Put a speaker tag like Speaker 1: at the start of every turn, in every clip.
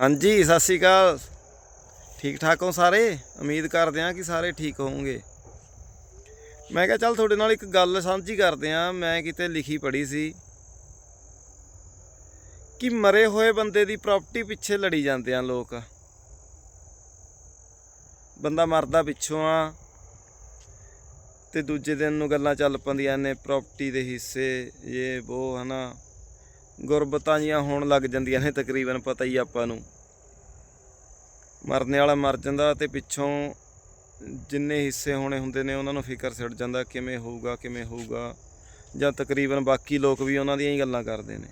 Speaker 1: ਹਾਂਜੀ, ਸਤਿ ਸ਼੍ਰੀ ਅਕਾਲ। ਠੀਕ ਠਾਕ ਹੋ ਸਾਰੇ? ਉਮੀਦ ਕਰਦੇ ਹਾਂ ਕਿ ਸਾਰੇ ਠੀਕ ਹੋਵੋਗੇ। ਮੈਂ ਕਿਹਾ ਚੱਲ ਤੁਹਾਡੇ ਨਾਲ ਇੱਕ ਗੱਲ ਸਾਂਝੀ ਕਰਦੇ ਹਾਂ। ਮੈਂ ਕਿਤੇ ਲਿਖੀ ਪੜੀ ਸੀ ਕਿ ਮਰੇ ਹੋਏ ਬੰਦੇ ਦੀ ਪ੍ਰਾਪਰਟੀ ਪਿੱਛੇ ਲੜੀ ਜਾਂਦੇ ਆ ਲੋਕ। ਬੰਦਾ ਮਰਦਾ ਪਿੱਛੋਂ ਆ ਤੇ ਦੂਜੇ ਦਿਨ ਨੂੰ ਗੱਲਾਂ ਚੱਲ ਪੈਂਦੀਆਂ ਨੇ ਪ੍ਰਾਪਰਟੀ ਦੇ ਹਿੱਸੇ, ਇਹ ਉਹ ਹਨਾ। ਗੁਰਬਤਾਂ ਜੀਆਂ ਹੋਣ ਲੱਗ ਜਾਂਦੀਆਂ ਨੇ ਤਕਰੀਬਨ ਪਤਾ ਹੀ ਆਪਾਂ ਨੂੰ। ਮਰਨੇ ਵਾਲਾ ਮਰ ਜਾਂਦਾ ਤੇ ਪਿੱਛੋਂ ਜਿੰਨੇ ਹਿੱਸੇ ਹੋਣੇ ਹੁੰਦੇ ਨੇ ਉਹਨਾਂ ਨੂੰ ਫਿਕਰ ਛਿੜ ਜਾਂਦਾ ਕਿਵੇਂ ਹੋਊਗਾ ਕਿਵੇਂ ਹੋਊਗਾ। ਜਾਂ ਤਕਰੀਬਨ ਬਾਕੀ ਲੋਕ ਵੀ ਉਹਨਾਂ ਦੀਆਂ ਹੀ ਗੱਲਾਂ ਕਰਦੇ ਨੇ।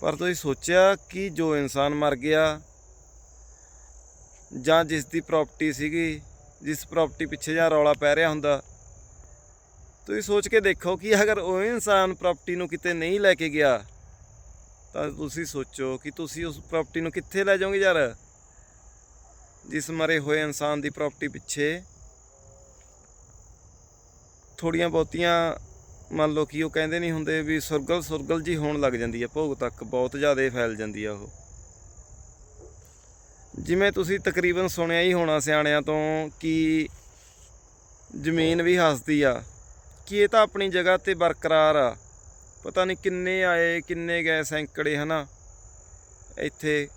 Speaker 1: ਪਰ ਤੁਸੀਂ ਸੋਚਿਆ ਕਿ ਜੋ ਇਨਸਾਨ ਮਰ ਗਿਆ ਜਾਂ ਜਿਸ ਦੀ ਪ੍ਰਾਪਰਟੀ ਸੀਗੀ, ਜਿਸ ਪ੍ਰਾਪਰਟੀ ਪਿੱਛੇ ਜਾਂ ਰੌਲਾ ਪੈ ਰਿਹਾ ਹੁੰਦਾ, ਤੁਸੀਂ ਸੋਚ ਕੇ ਦੇਖੋ ਕਿ ਅਗਰ ਉਹ ਇਨਸਾਨ ਪ੍ਰਾਪਰਟੀ ਨੂੰ ਕਿਤੇ ਨਹੀਂ ਲੈ ਕੇ ਗਿਆ ਤਾਂ ਤੁਸੀਂ ਸੋਚੋ ਕਿ ਤੁਸੀਂ ਉਸ ਪ੍ਰਾਪਰਟੀ ਨੂੰ ਕਿੱਥੇ ਲੈ ਜਾਓਗੇ ਯਾਰ? ਜਿਸ ਮਰੇ ਹੋਏ ਇਨਸਾਨ ਦੀ ਪ੍ਰਾਪਰਟੀ ਪਿੱਛੇ। ਥੋੜੀਆਂ ਬਹੁਤੀਆਂ ਮੰਨ ਲਓ ਕਿ ਉਹ ਕਹਿੰਦੇ ਨਹੀਂ ਹੁੰਦੇ ਵੀ ਸੁਰਗਲ ਸੁਰਗਲ ਜੀ ਹੋਣ ਲੱਗ ਜਾਂਦੀ ਹੈ ਭੋਗ ਤੱਕ ਬਹੁਤ ਜ਼ਿਆਦਾ ਫੈਲ ਜਾਂਦੀ ਆ ਉਹ। ਜਿਵੇਂ ਤੁਸੀਂ ਤਕਰੀਬਨ ਸੁਣਿਆ ਹੀ ਹੋਣਾ ਸਿਆਣਿਆਂ ਤੋਂ ਕਿ ਜ਼ਮੀਨ ਵੀ ਹੱਸਦੀ ਆ, ਕਿ ਇਹ ਤਾਂ ਆਪਣੀ ਜਗ੍ਹਾ ਤੇ ਬਰਕਰਾਰ ਆ। ਪਤਾ ਨਹੀਂ ਕਿੰਨੇ ਆਏ, ਕਿੰਨੇ ਗਏ ਸੈਂਕੜੇ, ਹਨਾ? ਇੱਥੇ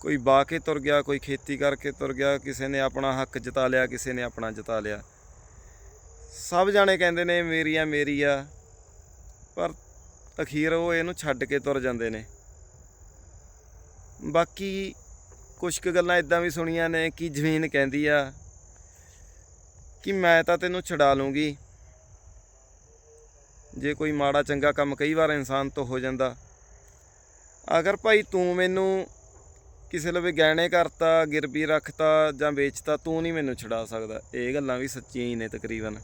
Speaker 1: ਕੋਈ ਬਾਹ ਕੇ ਤੁਰ ਗਿਆ, ਕੋਈ ਖੇਤੀ ਕਰਕੇ ਤੁਰ ਗਿਆ, ਕਿਸੇ ਨੇ ਆਪਣਾ ਹੱਕ ਜਤਾ ਲਿਆ, ਕਿਸੇ ਨੇ ਆਪਣਾ ਜਤਾ ਲਿਆ। ਸਭ ਜਾਣੇ ਕਹਿੰਦੇ ਨੇ ਮੇਰੀ ਆ ਮੇਰੀ ਆ ਪਰ ਅਖੀਰ ਉਹ ਇਹਨੂੰ ਛੱਡ ਕੇ ਤੁਰ ਜਾਂਦੇ ਨੇ। ਬਾਕੀ ਕੁਝ ਕੁ ਗੱਲਾਂ ਇਦਾਂ ਵੀ ਸੁਣੀਆਂ ਨੇ ਕਿ ਜ਼ਮੀਨ ਕਹਿੰਦੀ ਆ ਕਿ ਮੈਂ ਤਾਂ ਤੈਨੂੰ ਛਡਾ ਲੂੰਗੀ। ਜੇ ਕੋਈ ਮਾੜਾ ਚੰਗਾ ਕੰਮ ਕਈ ਵਾਰ ਇਨਸਾਨ ਤੋਂ ਹੋ ਜਾਂਦਾ। ਅਗਰ ਭਾਈ ਤੂੰ ਮੈਨੂੰ ਕਿਸੇ ਲਵੇ ਗਹਿਣੇ ਕਰਤਾ ਗਿਰਵੀ ਰੱਖਤਾ ਜਾਂ ਵੇਚਤਾ, ਤੂੰ ਨਹੀਂ ਮੈਨੂੰ ਛਡਾ ਸਕਦਾ। ਇਹ ਗੱਲਾਂ ਵੀ ਸੱਚੀਆਂ ਹੀ ਨੇ ਤਕਰੀਬਨ।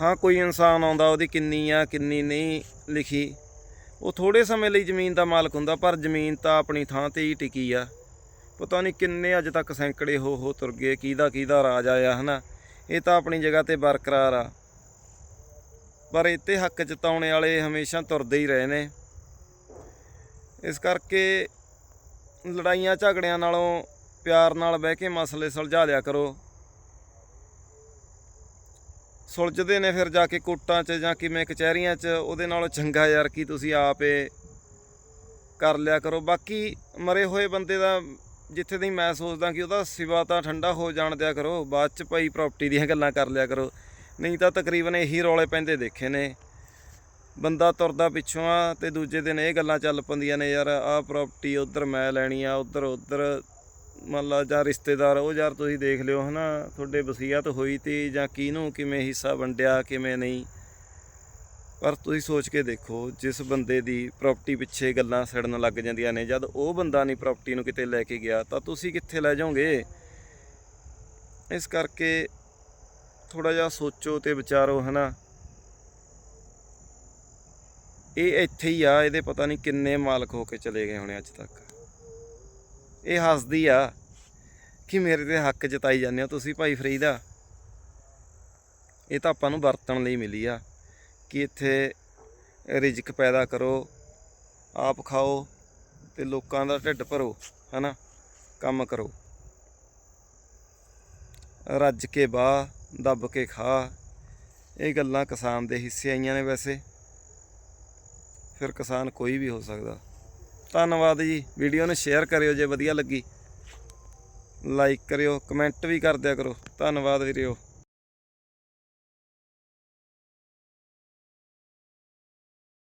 Speaker 1: ਹਾਂ, ਕੋਈ ਇਨਸਾਨ ਆਉਂਦਾ, ਉਹਦੀ ਕਿੰਨੀ ਆ, ਕਿੰਨੀ ਨਹੀਂ ਲਿਖੀ। ਉਹ ਥੋੜੇ ਸਮੇਂ ਲਈ ਜ਼ਮੀਨ ਦਾ ਮਾਲਕ ਹੁੰਦਾ, ਪਰ ਜ਼ਮੀਨ ਤਾਂ ਆਪਣੀ ਥਾਂ ਤੇ ਹੀ ਟਿਕੀ ਆ। ਪਤਾ ਨਹੀਂ ਕਿੰਨੇ ਅੱਜ ਤੱਕ ਸੈਂਕੜੇ ਹੋ ਹੋ ਤੁਰ ਗਏ ਕਿਹਦਾ ਕਿਹਦਾ ਰਾਜ ਆਇਆ, ਹਨਾ? ਇਹ ਤਾਂ ਆਪਣੀ ਜਗ੍ਹਾ ਤੇ ਬਰਕਰਾਰ ਆ। ਪਰ ਇੱਥੇ ਹੱਕ ਜਤਾਉਣੇ ਵਾਲੇ ਹਮੇਸ਼ਾ ਤੁਰਦੇ ਹੀ ਰਹੇ ਨੇ। ਇਸ ਕਰਕੇ ਲੜਾਈਆਂ ਝਗੜਿਆਂ ਨਾਲੋਂ ਪਿਆਰ ਨਾਲ ਬਹਿ ਕੇ ਮਸਲੇ ਸੁਲਝਾ ਲਿਆ ਕਰੋ। ਸੁਲਝਦੇ ਨੇ ਫਿਰ ਜਾ ਕੇ ਕੋਟਾਂ 'ਚ ਜਾਂ ਕਿਵੇਂ ਕਚਹਿਰੀਆਂ 'ਚ, ਉਹਦੇ ਨਾਲੋਂ ਚੰਗਾ ਯਾਰ ਕੀ ਤੁਸੀਂ ਆਪੇ ਕਰ ਲਿਆ ਕਰੋ। ਬਾਕੀ ਮਰੇ ਹੋਏ ਬੰਦੇ ਦਾ ਜਿੱਥੇ ਦੀ ਮੈਂ ਸੋਚਦਾ ਕਿ ਉਹਦਾ ਸਿਵਾ ਤਾਂ ਠੰਡਾ ਹੋ ਜਾਣ ਦਿਆ ਕਰੋ, ਬਾਅਦ 'ਚ ਭਾਈ ਪ੍ਰਾਪਰਟੀ ਦੀਆਂ ਗੱਲਾਂ ਕਰ ਲਿਆ ਕਰੋ। ਨਹੀਂ ਤਾਂ ਤਕਰੀਬਨ ਇਹੀ ਰੌਲੇ ਪੈਂਦੇ ਦੇਖੇ ਨੇ। ਬੰਦਾ ਤੁਰਦਾ ਪਿੱਛੋਂ ਆ ਤੇ ਦੂਜੇ ਦਿਨ ਇਹ ਗੱਲਾਂ ਚੱਲ ਪੈਂਦੀਆਂ ਨੇ, ਯਾਰ ਆਹ ਪ੍ਰਾਪਰਟੀ ਉਧਰ ਮੈਂ ਲੈਣੀ ਆ, ਉਧਰ ਉਧਰ। ਮੰਨ ਲਾ ਜਾਂ ਰਿਸ਼ਤੇਦਾਰ, ਉਹ ਯਾਰ ਤੁਸੀਂ ਦੇਖ ਲਿਓ ਹਨਾ, ਤੁਹਾਡੇ ਵਸੀਅਤ ਹੋਈ ਤੇ ਜਾਂ ਕਿਹਨੂੰ ਕਿਵੇਂ ਹਿੱਸਾ ਵੰਡਿਆ, ਕਿਵੇਂ ਨਹੀਂ। ਪਰ ਤੁਸੀਂ ਸੋਚ ਕੇ ਦੇਖੋ, ਜਿਸ ਬੰਦੇ ਦੀ ਪ੍ਰਾਪਰਟੀ ਪਿੱਛੇ ਗੱਲਾਂ ਸੜਨ ਲੱਗ ਜਾਂਦੀਆਂ ਨੇ, ਜਦ ਉਹ ਬੰਦਾ ਨਹੀਂ ਪ੍ਰਾਪਰਟੀ ਨੂੰ ਕਿਤੇ ਲੈ ਕੇ ਗਿਆ, ਤਾਂ ਤੁਸੀਂ ਕਿੱਥੇ ਲੈ ਜਾਓਗੇ? ਇਸ ਕਰਕੇ ਥੋੜਾ ਜਿਹਾ ਸੋਚੋ ਤੇ ਵਿਚਾਰੋ, ਹਨਾ? ਇਹ ਇੱਥੇ ਹੀ ਆ, ਇਹਦੇ ਪਤਾ ਨਹੀਂ ਕਿੰਨੇ ਮਾਲਕ ਹੋ ਕੇ ਚਲੇ ਗਏ ਹੋਣੇ ਅੱਜ ਤੱਕ। ਇਹ ਹੱਸਦੀ ਆ ਕਿ ਮੇਰੇ ਤੇ ਹੱਕ ਜਤਾਈ ਜਾਂਦੇ ਹੋ ਤੁਸੀਂ ਭਾਈ ਫਰੀਦਾ। ਇਹ ਤਾਂ ਆਪਾਂ ਨੂੰ ਵਰਤਣ ਲਈ ਮਿਲੀ ਆ ਕਿ ਇੱਥੇ ਰਿਜ਼ਕ ਪੈਦਾ ਕਰੋ, ਆਪ ਖਾਓ ਤੇ ਲੋਕਾਂ ਦਾ ਢਿੱਡ ਭਰੋ, ਹਨਾ? ਕੰਮ ਕਰੋ। ਰੱਜ ਕੇ ਬਾਹ ਦੱਬ ਕੇ ਖਾ। ਇਹ ਗੱਲਾਂ ਕਿਸਾਨ ਦੇ ਹਿੱਸੇ ਆਈਆਂ ਨੇ ਵੈਸੇ। ਫਿਰ ਕਿਸਾਨ ਕੋਈ ਵੀ ਹੋ ਸਕਦਾ। ਧੰਨਵਾਦ ਜੀ। ਵੀਡੀਓ ਨੂੰ ਸ਼ੇਅਰ ਕਰਿਓ ਜੇ ਵਧੀਆ ਲੱਗੀ। ਲਾਈਕ ਕਰਿਓ, ਕਮੈਂਟ ਵੀ ਕਰ ਦਿਆ ਕਰੋ। ਧੰਨਵਾਦ ਵੀਰਿਓ।